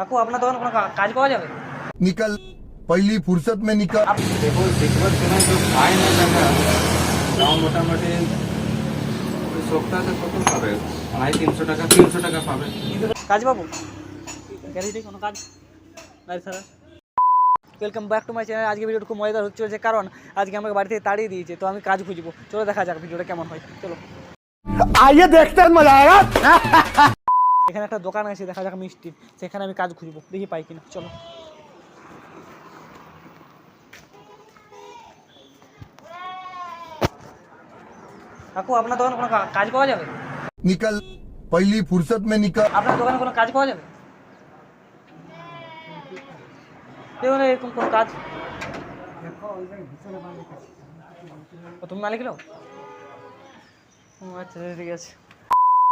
কাকু আপনার দোকানে কোনো কা- কাজ পাওয়া যাবে निकल पहली फुर्सत में निकल দেখো দেখবার সময় তো পায় না টাকা তাও মোটামুটি ওই সপ্তাহে কত পাবে আড়াই তিনশো টাকা তিনশো টাকা পাবে কাজ পাবো গ্যারেজে কোনো কাজ নাই sir welcome back to my channel আজকে ভিডিওটা খুব মজাদার হচ্ছে যে কারণ আজকে আমাকে বাড়ি থেকে তাড়িয়ে দিয়েছে তো আমি কাজ খুঁজবো চলো দেখা যাক ভিডিওটা কেমন হয় চলো आइए देखते हैं मजा आएगा এখানে একটা দোকান আছে দেখা যাক মিষ্টির সেখানে আমি কাজ খুঁজবো দেখি পাই কিনা চলো কাকু আপনার দোকানে কোনো কাজ পাওয়া যাবে নিকাল পহলি ফুরসত মে নিকাল আপনার দোকানে কোনো কাজ পাওয়া যাবে দেখুন এরকম কোনো কাজ তুমি মালিক লোক আচ্ছা ঠিক আছে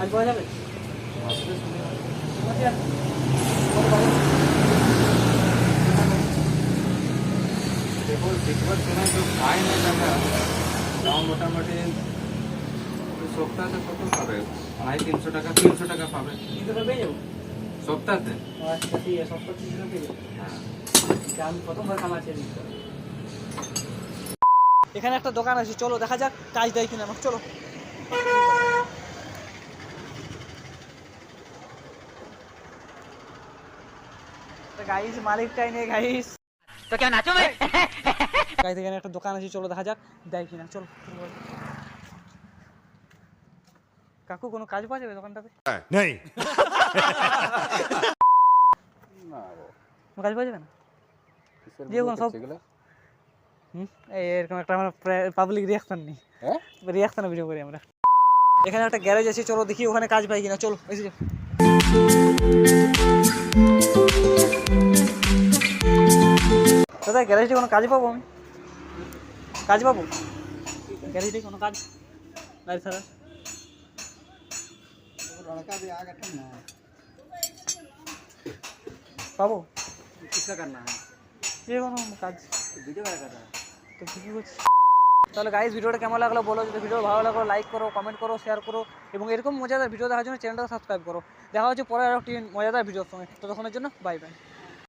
আজ পাওয়া যাবে শুনে দেখো দেখবার সময় তো পায় না টাকা তাও মোটামুটি সপ্তাহে কত পাবে? আড়াই তিনশো টাকা তিনশো টাকা পাবে। সপ্তাহে আচ্ছা, হ্যাঁ। এখানে একটা দোকান আছে চলো দেখা যাক কাজ দেয় কিনা। চলো। গাইস মালিকটাই নেই গাইস তো কেন নাচো গাইস এখানে একটা দোকান আছে চলো দেখা যাক দেয় কিনা। চলো। কাকু কোনো কাজ পাওয়া যাবে দোকানটাতে? नहीं কোনো কাজ পাওয়া যাবে না? যে কোনো সব হুম? এই এরকম একটা আমরা পাবলিক রিয়াকশন নেই। হ্যাঁ? রিয়াকশনে ভিডিও করি আমরা। এখানে একটা গ্যারেজ আছে চলো দেখি ওখানে কাজ পাই কিনা। চলো এসে যাও। দাদা গ্যারেজে কোনো কাজ পাবো আমি? কাজ পাবো? গ্যারেজে কোনো কাজ? নাই স্যার পাবো किसका करना है যে কোনো কাজ वीडियो का करना है তো ঠিকই করছি তাহলে গাইজ ভিডিওটা কেমন লাগলো বলো যদি ভিডিও ভালো লাগলো লাইক করো কমেন্ট করো শেয়ার করো এবং এরকম মজাদার ভিডিও দেখার জন্য চ্যানেলটা সাবস্ক্রাইব করো দেখা হচ্ছে পরে আরও একটি মজাদার ভিডিওর সঙ্গে ততক্ষণের জন্য বাই বাই